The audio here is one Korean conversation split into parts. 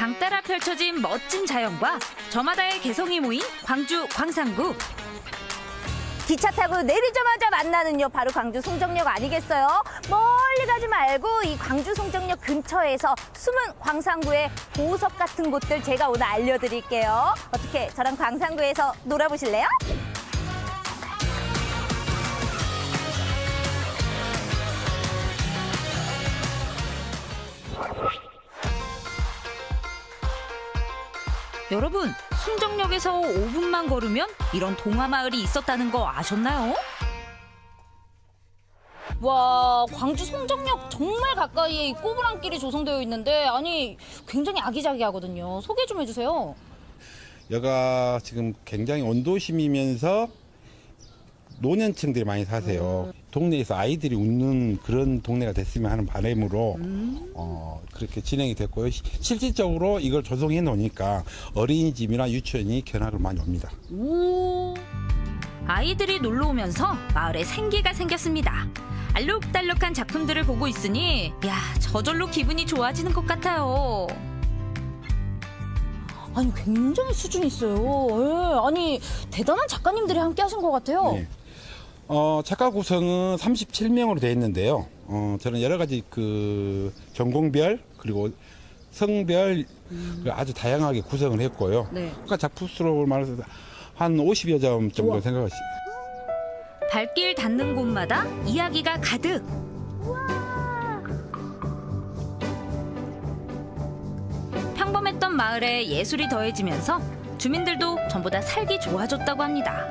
강 따라 펼쳐진 멋진 자연과 저마다의 개성이 모인 광주 광산구. 기차 타고 내리자마자 만나는요 바로 광주 송정역 아니겠어요? 멀리 가지 말고 이 광주 송정역 근처에서 숨은 광산구의 보석 같은 곳들 제가 오늘 알려드릴게요. 어떻게 저랑 광산구에서 놀아보실래요? 여러분, 송정역에서 5분만 걸으면 이런 동화 마을이 있었다는 거 아셨나요? 와 광주 송정역 정말 가까이에 이 꼬부랑길이 조성되어 있는데 아니 굉장히 아기자기하거든요. 소개 좀 해주세요. 여가 지금 굉장히 온도심이면서 노년층들이 많이 사세요. 동네에서 아이들이 웃는 그런 동네가 됐으면 하는 바람으로 어, 그렇게 진행이 됐고요. 시- 실질적으로 이걸 조성해 놓으니까 어린이집이나 유치원이 견학을 많이 옵니다. 오. 아이들이 놀러 오면서 마을에 생기가 생겼습니다. 알록달록한 작품들을 보고 있으니 야 저절로 기분이 좋아지는 것 같아요. 아니 굉장히 수준 있어요. 예, 아니 대단한 작가님들이 함께 하신 것 같아요. 네. 어, 작가 구성은 37명으로 되어 있는데요. 어, 저는 여러 가지 그 전공별 그리고 성별 그 아주 다양하게 구성을 했고요. 네. 그러니까 작품 수로 말해서 한 50여 점 정도 생각하시. 발길 닿는 곳마다 이야기가 가득. 평범했던 마을에 예술이 더해지면서 주민들도 전보다 살기 좋아졌다고 합니다.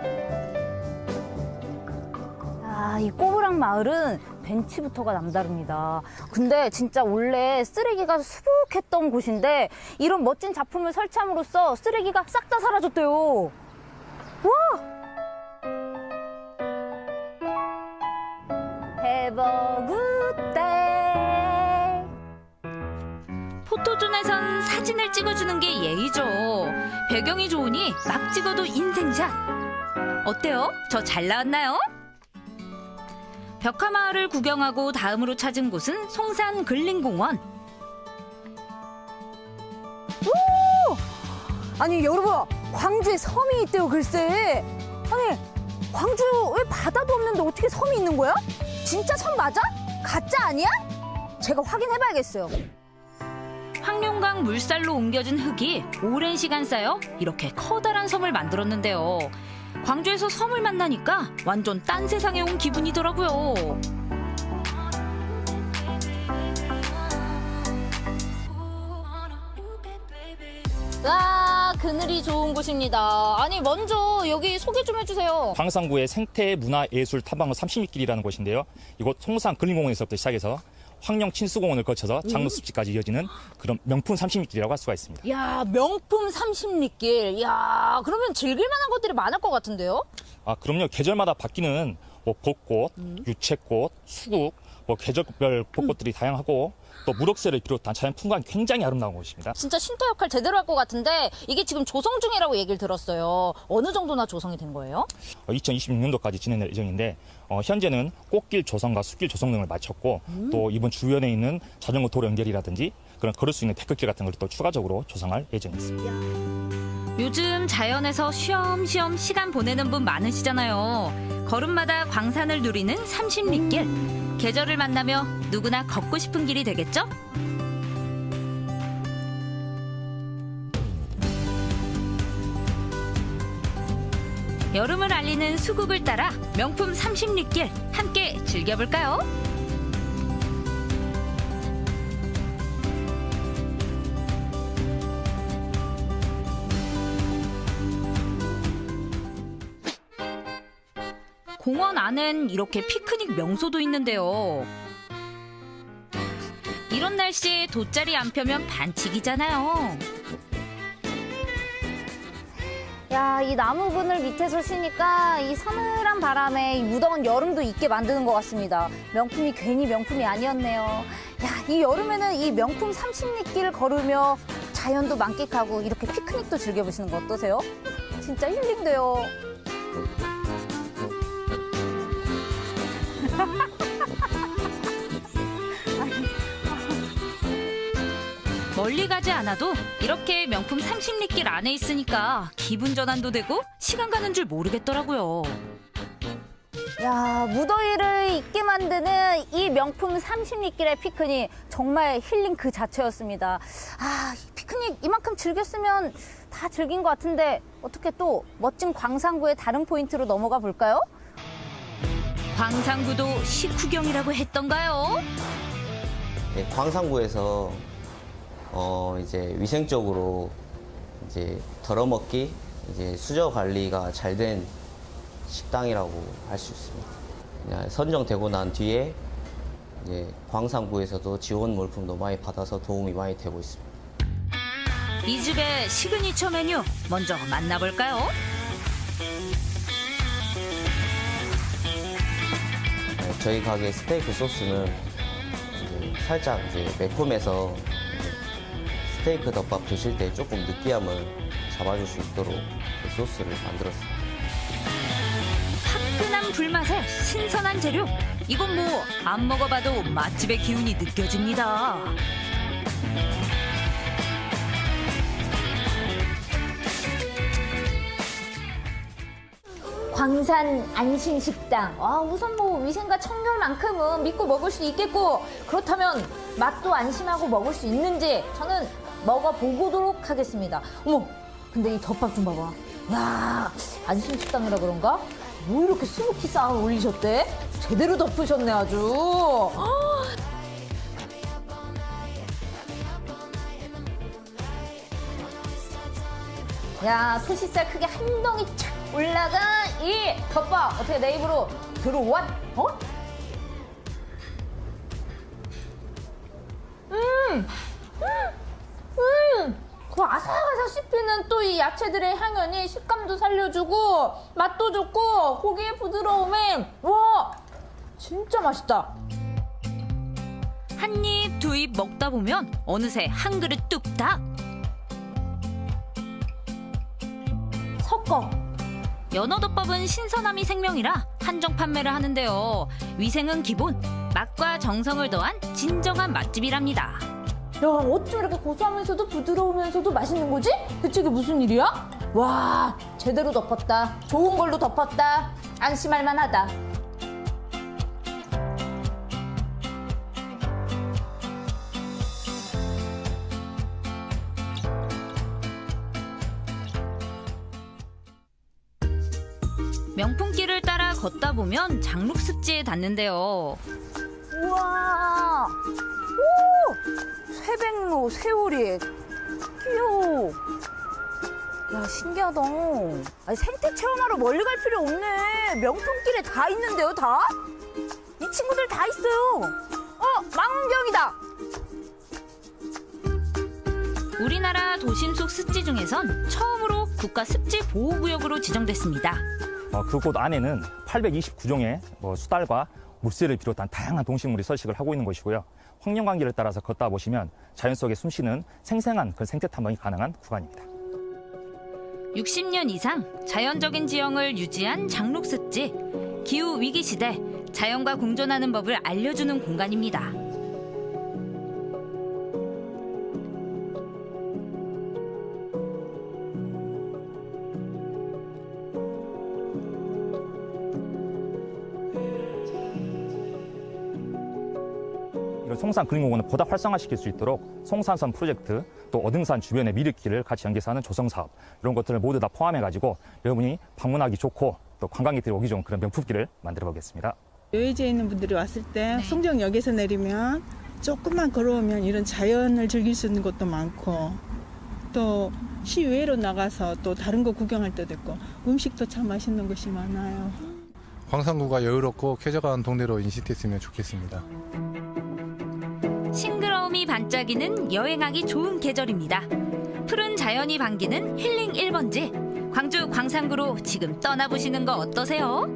아, 이 꼬부랑 마을은 벤치부터가 남다릅니다. 근데 진짜 원래 쓰레기가 수북했던 곳인데 이런 멋진 작품을 설치함으로써 쓰레기가 싹 다 사라졌대요. 와! Day. 포토존에선 사진을 찍어주는 게 예의죠. 배경이 좋으니 막 찍어도 인생샷. 어때요? 저 잘 나왔나요? 벽화마을을 구경하고 다음으로 찾은 곳은 송산 근린공원. 아니 여러분 광주에 섬이 있대요 글쎄 아니 광주 왜 바다도 없는데 어떻게 섬이 있는 거야? 진짜 섬 맞아? 가짜 아니야? 제가 확인해봐야겠어요 황룡강 물살로 옮겨진 흙이 오랜 시간 쌓여 이렇게 커다란 섬을 만들었는데요. 광주에서 섬을 만나니까 완전 딴 세상에 온 기분이더라고요. 와 그늘이 좋은 곳입니다. 아니 먼저 여기 소개 좀 해주세요. 광산구의 생태 문화 예술 탐방로 30리길이라는 곳인데요. 이곳 송산 근린공원에서부터 시작해서 황령 친수공원을 거쳐서 장로습지까지 이어지는 그런 명품 30리길이라고 할 수가 있습니다. 야 명품 30리길. 야 그러면 즐길 만한 것들이 많을 것 같은데요? 아, 그럼요. 계절마다 바뀌는 뭐 벚꽃, 유채꽃, 수국, 뭐 계절별 벚꽃들이 다양하고 또 무럭새를 비롯한 자연 풍광이 굉장히 아름다운 곳입니다. 진짜 쉼터 역할 제대로 할 것 같은데 이게 지금 조성 중이라고 얘기를 들었어요. 어느 정도나 조성이 된 거예요? 2026년도까지 진행될 예정인데 어, 현재는 꽃길 조성과 숲길 조성 등을 마쳤고 또 이번 주변에 있는 자전거 도로 연결이라든지 그런 걸을 수 있는 데크길 같은 걸 또 추가적으로 조성할 예정이 있습니다. 요즘 자연에서 쉬엄쉬엄 시간 보내는 분 많으시잖아요. 걸음마다 광산을 누리는 삼십리길. 계절을 만나며 누구나 걷고 싶은 길이 되겠죠? 여름을 알리는 수국을 따라 명품 삼십리길 함께 즐겨볼까요? 공원 안엔 이렇게 피크닉 명소도 있는데요. 이런 날씨에 돗자리 안 펴면 반칙이잖아요. 야, 이 나무 그늘 밑에서 쉬니까 이 서늘한 바람에 이 무더운 여름도 있게 만드는 것 같습니다. 명품이 괜히 명품이 아니었네요. 야, 이 여름에는 이 명품 삼십리길을 걸으며 자연도 만끽하고 이렇게 피크닉도 즐겨보시는 거 어떠세요? 진짜 힐링돼요. 멀리 가지 않아도 이렇게 명품 30리길 안에 있으니까 기분 전환도 되고 시간 가는 줄 모르겠더라고요. 야, 무더위를 잊게 만드는 이 명품 30리길의 피크닉 정말 힐링 그 자체였습니다. 아, 이 피크닉 이만큼 즐겼으면 다 즐긴 것 같은데 어떻게 또 멋진 광산구의 다른 포인트로 넘어가 볼까요? 광산구도 식후경이라고 했던가요? 네, 광산구에서 어 이제 위생적으로 이제 덜어먹기 이제 수저 관리가 잘 된 식당이라고 할 수 있습니다. 선정되고 난 뒤에 이제 광산구에서도 지원 물품도 많이 받아서 도움이 많이 되고 있습니다. 이 집의 시그니처 메뉴 먼저 만나볼까요? 저희 가게 스테이크 소스는 이제 살짝 이제 매콤해서 스테이크 덮밥 드실 때 조금 느끼함을 잡아줄 수 있도록 그 소스를 만들었습니다. 화끈한 불맛에 신선한 재료. 이건 뭐 안 먹어봐도 맛집의 기운이 느껴집니다. 광산 안심식당. 아, 우선 뭐 위생과 청결만큼은 믿고 먹을 수 있겠고, 그렇다면 맛도 안심하고 먹을 수 있는지 저는 먹어보도록 하겠습니다. 어머, 근데 이 덮밥 좀 봐봐. 야, 안심식당이라 그런가? 뭐 이렇게 스모키 쌈을 올리셨대? 제대로 덮으셨네, 아주. 야, 소시살 크게 한 덩이 착 올라가 이 덮밥 어떻게 내 입으로 들어왔? 어? 음, 음, 음, 그 아삭아삭 씹히는 또 이 야채들의 향연이 식감도 살려주고 맛도 좋고 고기의 부드러움에 와 진짜 맛있다. 한 입, 두 입 먹다 보면 어느새 한 그릇 뚝딱. 섞어. 연어덮밥은 신선함이 생명이라 한정 판매를 하는데요. 위생은 기본, 맛과 정성을 더한 진정한 맛집이랍니다. 야, 어쩜 이렇게 고소하면서도 부드러우면서도 맛있는 거지? 대체 이게 무슨 일이야? 와, 제대로 덮었다. 좋은 걸로 덮었다. 안심할 만하다. 걷다 보면 장룩 습지에 닿는데요. 우와! 오! 쇠백로, 새우리. 귀여워. 야, 신기하다. 아니, 생태 체험하러 멀리 갈 필요 없네. 명품길에 다 있는데요, 다? 이 친구들 다 있어요. 어, 망원경이다. 우리나라 도심 속 습지 중에선 처음으로 국가 습지 보호구역으로 지정됐습니다. 어, 그곳 안에는 829종의 뭐 수달과 물새를 비롯한 다양한 동식물이 서식을 하고 있는 것이고요. 환경관계를 따라서 걷다 보시면 자연 속에 숨쉬는 생생한 그 생태 탐험이 가능한 구간입니다. 60년 이상 자연적인 지형을 유지한 장룩습지. 기후 위기 시대 자연과 공존하는 법을 알려주는 공간입니다. 송산 그린공원을 보다 활성화시킬 수 있도록 송산선 프로젝트 또 어등산 주변의 미르길을 같이 연계해서 하는 조성 사업 이런 것들을 모두 다 포함해 가지고 여러분이 방문하기 좋고 또 관광객들이 오기 좋은 그런 명품길을 만들어 보겠습니다. 여의주에 있는 분들이 왔을 때 송정역에서 내리면 조금만 걸어오면 이런 자연을 즐길 수 있는 곳도 많고 또 시외로 나가서 또 다른 거 구경할 때도 있고 음식도 참 맛있는 곳이 많아요. 광산구가 여유롭고 쾌적한 동네로 인식됐으면 좋겠습니다. 반짝이는 여행하기 좋은 계절입니다. 푸른 자연이 반기는 힐링 1번지. 광주 광산구로 지금 떠나보시는 거 어떠세요?